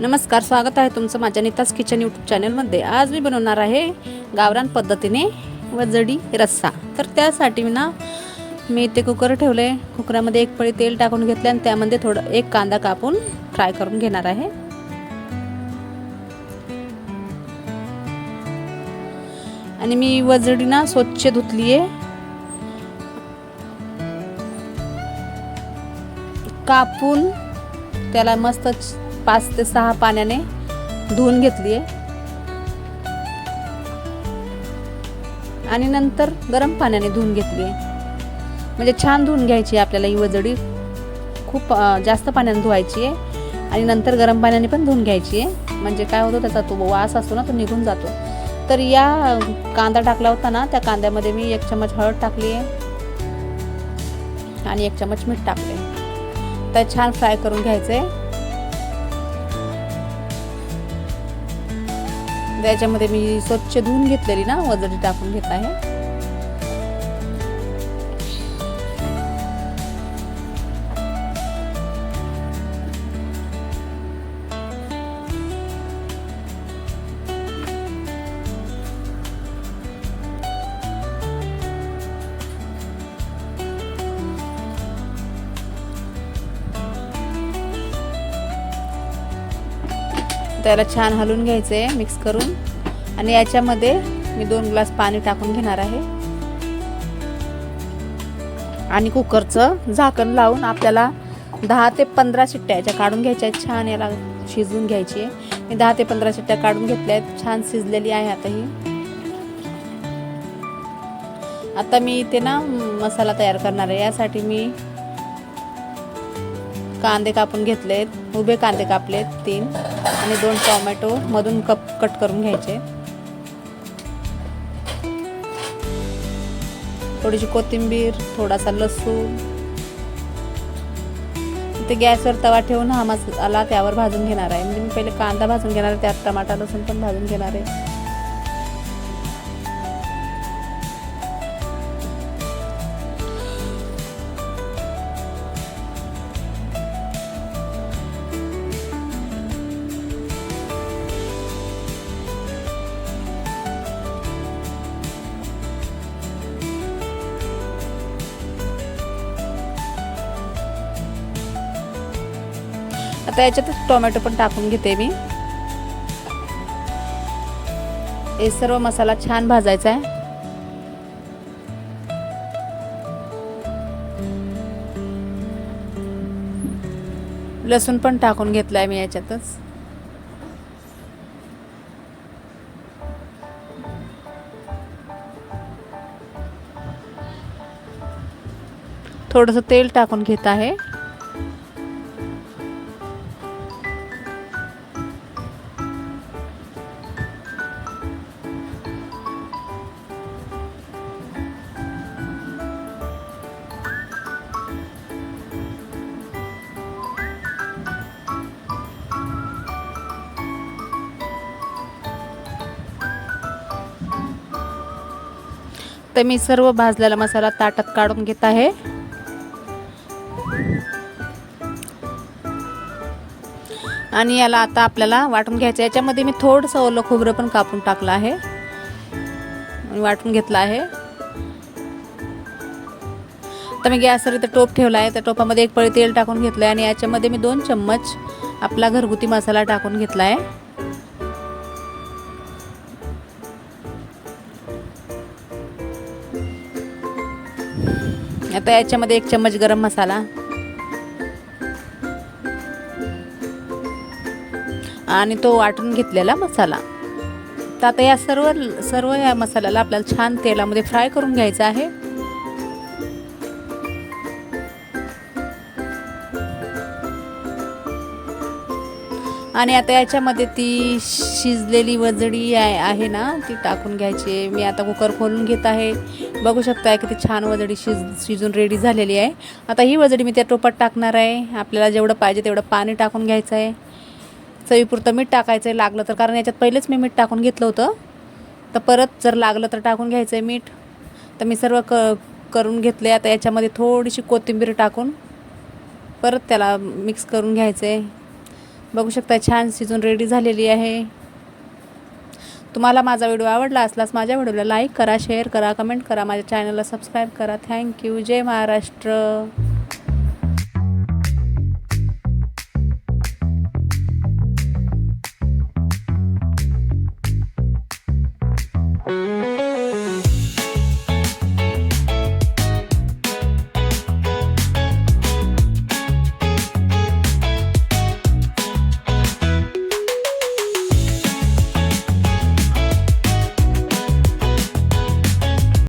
नमस्कार स्वागत आहे तुमचं माझ्या नीताज किचन यूट्यूब चॅनलमध्ये आज मी बनवणार आहे गावरान पद्धतीने वजडी रस्सा. तर त्यासाठी मी ना मी ते कुकर ठेवलं. आहे कुकरामध्ये एक पळी तेल टाकून घेतले आणि त्यामध्ये थोडं एक कांदा कापून फ्राय करून घेणार आहे. आणि मी वजडी ना स्वच्छ धुतली आहे कापून त्याला मस्त पाच ते सहा पाण्याने धुवून घेतली आहे आणि नंतर गरम पाण्याने धुवून घेतली आहे म्हणजे छान धुवून घ्यायची आहे आपल्याला ही वजडी खूप जास्त पाण्याने धुवायची आहे आणि नंतर गरम पाण्याने पण धुवून घ्यायची आहे म्हणजे काय होतं त्याचा तो वास असतो ना तो निघून जातो. तर या कांदा टाकला होता ना त्या कांद्यामध्ये मी एक चमच हळद टाकली आहे आणि एक चमच मीठ टाकले तर छान फ्राय करून घ्यायचं आहे त्याच्यामध्ये मी स्वच्छ धुवून घेतलेली ना वजडी टाकून घेत आहे. त्याला छान हलवून घ्यायचं आहे मिक्स करून. आणि याच्यामध्ये मी दोन ग्लास पाणी टाकून घेणार आहे. आणि कुकरचं झाकण लावून आपल्याला दहा ते पंधरा शिट्ट्या याच्या काढून घ्यायच्या आहेत. छान याला शिजवून घ्यायची आहे. मी दहा ते पंधरा शिट्ट्या काढून घेतल्या आहेत. छान शिजलेली आहे आता ही. आता मी इथे ना मसाला तयार करणार आहे. यासाठी मी कांदे कापून घेतलेत. उभे कांदे कापलेत तीन. आणि दोन टॉमॅटो मधून कप कट करून घ्यायचे. थोडीशी कोथिंबीर थोडासा लसूण. ते गॅसवर तवा ठेवून हा मसाला त्यावर भाजून घेणार आहे. म्हणजे मी पहिले कांदा भाजून घेणार आहे त्यात टमाटा लसूण पण भाजून घेणार आहे. आता याच्यातच टोमॅटो पण टाकून घेते मी. हे सर्व मसाला छान भाजायचा आहे. लसूण पण टाकून घेतलाय मी याच्यातच. थोडंसं तेल टाकून घेत आहे. तर मी सर्व भाजलेला मसाला ताटात काढून घेत आहे. आणि याला आता आपल्याला वाटून घ्यायचं याच्यामध्ये मी थोडंसं ओलं खोबरं पण कापून टाकलं आहे. वाटून घेतलं आहे. तर मी गॅसवर इथं टोप ठेवला आहे. त्या टोपामध्ये एक पळी तेल टाकून घेतलं आहे. आणि याच्यामध्ये मी दोन चम्मच आपला घरगुती मसाला टाकून घेतला आहे. आता याच्यामध्ये एक चम्मच गरम मसाला. आणि तो वाटून घेतलेला मसाला. तर आता या सर्व सर्व या मसाल्याला आपल्याला छान तेलामध्ये फ्राय करून घ्यायचा आहे. आणि आता याच्यामध्ये ती शिजलेली वजडी आहे आहे ना ती टाकून घ्यायची. आहे मी आता कुकर खोलून घेत आहे. बघू शकता ती छान वजडी शिज शिजून रेडी झालेली आहे. आता ही वजडी मी त्या टोपात टाकणार आहे. आपल्याला जेवढं पाहिजे तेवढं पाणी टाकून घ्यायचं आहे चवीपुरतं मीठ टाकायचं आहे लागलं तर कारण याच्यात पहिलेच मी मीठ टाकून घेतलं होतं. तर परत जर लागलं तर टाकून घ्यायचं आहे मीठ. तर मी सर्व क करून घेतले आता याच्यामध्ये थोडीशी कोथिंबीर टाकून परत त्याला मिक्स करून घ्यायचं आहे बघू शकता छान शिजून रेडी झालेली आहे. तुम्हाला माझा व्हिडिओ आवडला असल्यास माझ्या व्हिडिओला लाईक करा शेअर करा कमेंट करा माझ्या चॅनलला सबस्क्राईब करा. थँक्यू जय महाराष्ट्र.